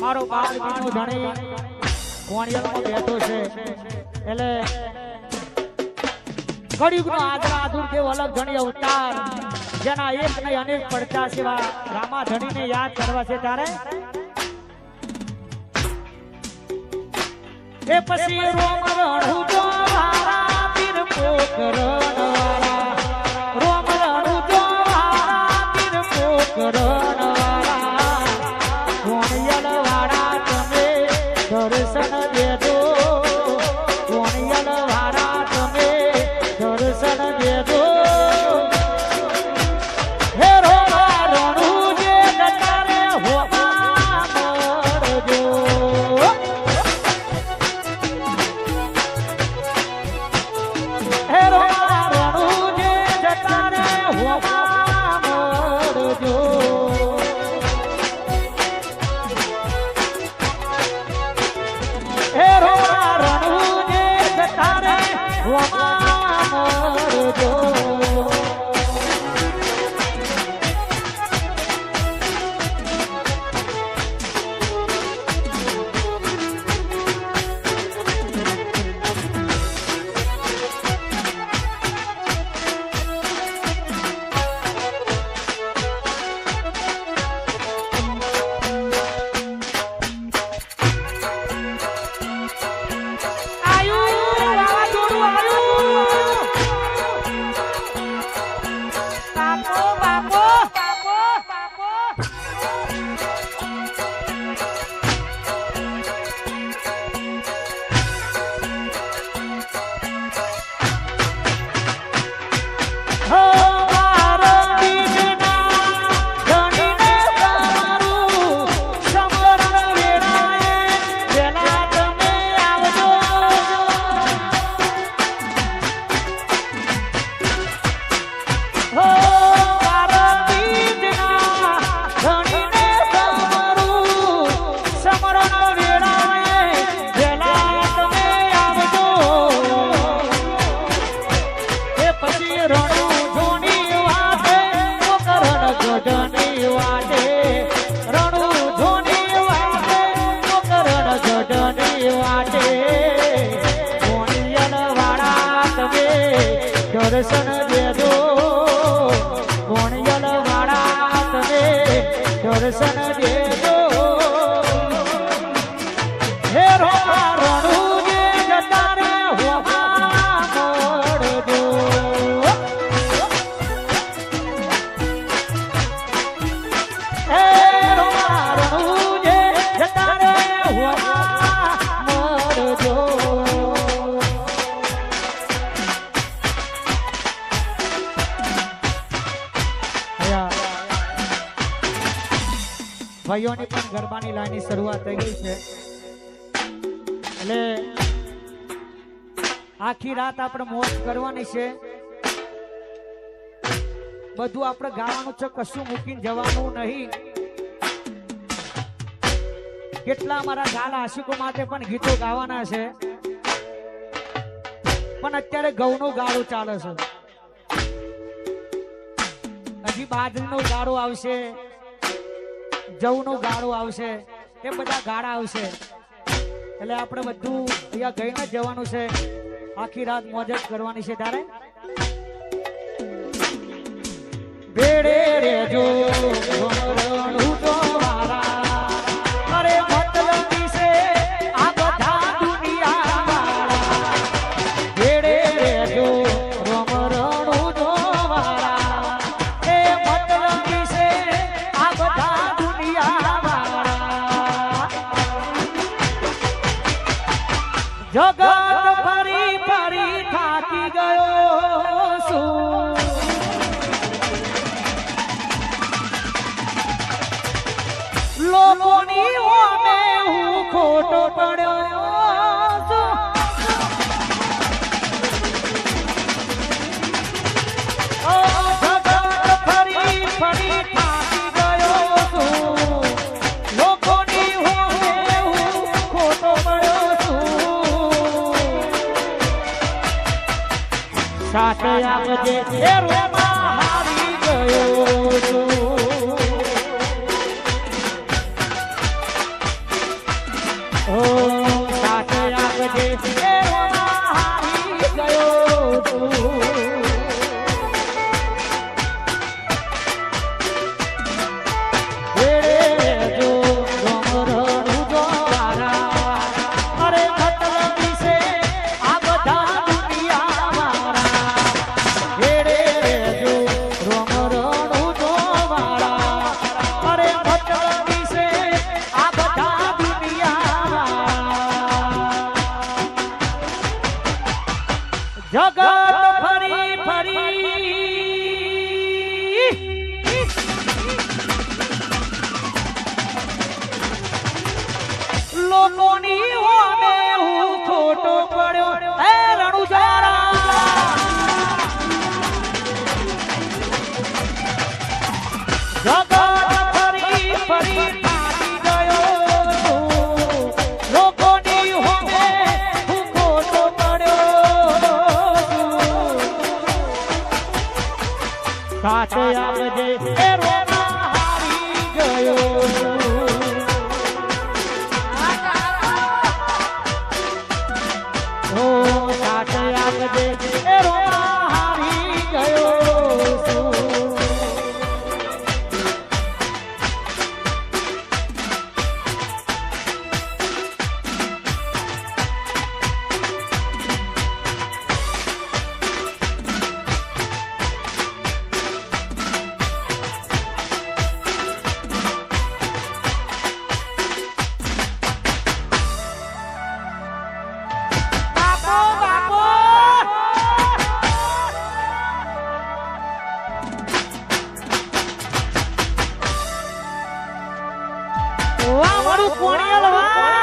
મારો બાળકીનો ધણી કોણિયામાં બેઠો છે એટલે કળિયુગનો આદરા આધુર દેવ અલગ ધણી અવતાર જેના એક નહીં અનેક પડતા સેવા રામા ધણીને યાદ કરવા છે તારે એ પછી રોમ રણું તો વારા પીર પોકરણવાળા. Por eso no 我慌 ભાઈઓની પણ ગરબાની લાઈનની શરૂઆત થઈ ગઈ છે. એટલે આખી રાત આપણે મોજ કરવાની છે. બધું આપણે ગાવાનું છે, કશું મૂકીને જવાનું નહીં. કેટલા મારા ગાલ આશિકો માટે પણ ગીતો ગાવાના છે. પણ અત્યારે ઘઉંનું ગાળું ચાલે છે. હજી બાજરીનું ગાળું આવશે. જવનું ગાળું આવશે એ બધા ગાળા આવશે? એટલે આપણે બધું અહીંયા ગઈને જવાનું છે. આખી રાત મોજ જ કરવાની છે તારે? ભેડે રેજો. જગત સાથે છે એ રોમાં જગત ફરી ફરી લોકોની હોમે 我过年了吧